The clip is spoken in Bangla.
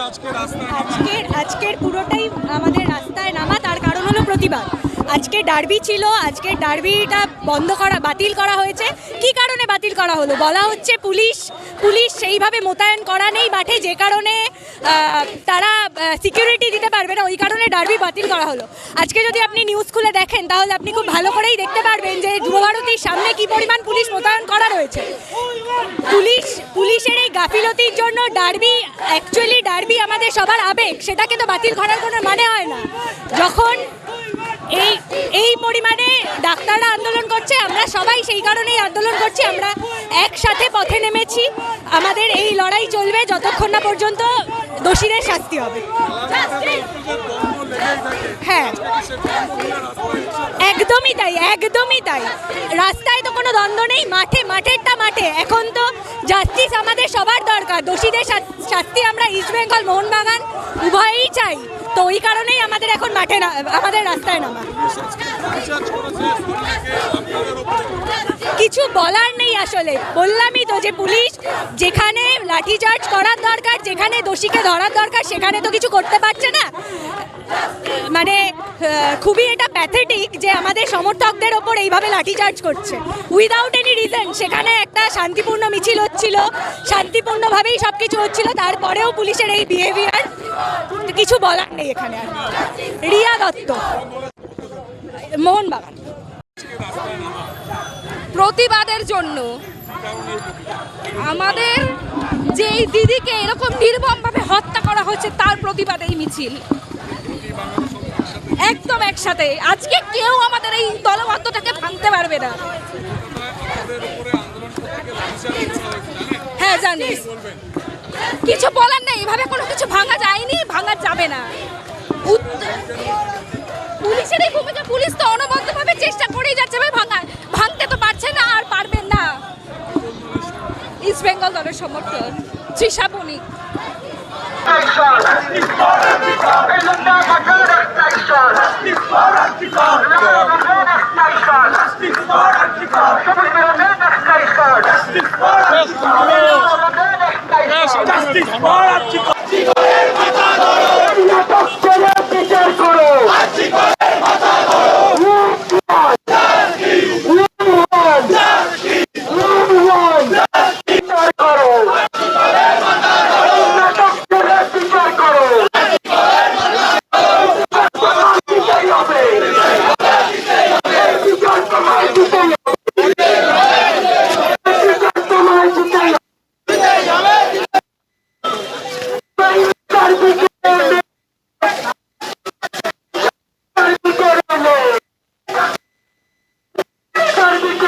আজকের আজকের পুরোটাই আমাদের রাস্তায় নামা তার কারণ হলো প্রতিবাদ। আজকে ডার্বি ছিল, আজকে ডার্বিটা বন্ধ করা, বাতিল করা হয়েছে। কি কারণে বাতিল করা হলো? বলা হচ্ছে পুলিশ পুলিশ সেইভাবে মোতায়েন করা নেই, মাঠে যে কারণে তারা সিকিউরিটি দিতে পারবে না, ওই কারণে ডার্বি বাতিল করা হলো। আজকে যদি আপনি নিউজ খুলে দেখেন, তাহলে আপনি খুব ভালো করেই দেখতে পারবেন যে যুবভারতীর সামনে কি পরিমাণ পুলিশ মোতায়েন করা রয়েছে। পুলিশ, পুলিশের এই গাফিলতির জন্য ডার্বি অ্যাকচুয়ালি ডার্বি আমাদের সবার আবেগ, সেটাকে তো বাতিল করার কোনো মানে হয় না। যখন এই এই পরিমাণে ডাক্তাররা আন্দোলন করছে, আমরা সবাই সেই কারণেই আন্দোলন করছি, আমরা একসাথে পথে নেমেছি। আমাদের এই লড়াই চলবে যতক্ষণ না পর্যন্ত দোষীদের শাস্তি হবে। হ্যাঁ। একদমই তাই একদমই তাই। রাস্তায় তো কোনো দ্বন্দ্ব নেই, মাঠে মাঠেরটা মাঠে। এখন তো জাস্টিস আমাদের সবার দরকার, দোষীদের শাস্তি আমরা ইস্ট বেঙ্গল মোহনবাগান উভয়ই চাই। তো ওই কারণেই আমাদের এখন মাঠে না, আমাদের রাস্তায় নামা। কিছু বলার নেই আসলে। বললামই তো যে পুলিশ যেখানে লাঠিচার্জ করার দরকার, যেখানে দোষীকে ধরার দরকার, সেখানে তো কিছু করতে পারছে না। মানে খুবই এটা প্যাথেটিক যে আমাদের সমর্থকদের ওপর এইভাবে লাঠিচার্জ করছে। উইদাউট এনি রিজন সেখানে একটা শান্তিপূর্ণ মিছিল হচ্ছিল, শান্তিপূর্ণভাবেই সব কিছু হচ্ছিল, তারপরেও পুলিশের এই বিহেভিয়ার কিছু বলার নেই এখানে রিয়া দত্ত। মোহনবাগান। প্রতিবাদের জন্য আমাদের যে এই দিদিকে এরকম নির্মমভাবে হত্যা করা হচ্ছে, তার প্রতিবাদে এই মিছিল। একদম একসাথে। আজকে কেউ আমাদের এই দলবদ্ধটাকে ভাঙতে পারবে না। হ্যাঁ জানি। কিছু বলার নেই, এভাবে কোনো কিছু ভাঙা যায়নি, ভাঙা যাবে না। পুলিশের এই ভূমিকা, পুলিশ তো অনবদ্যভাবে চেষ্টা করেই যাচ্ছে ভাই ভাঙা ভাঙতে তো পারছে না, আর পারবেন না। ইস্ট বেঙ্গল দলের সমর্থন তৃষা বণিক। For Antika!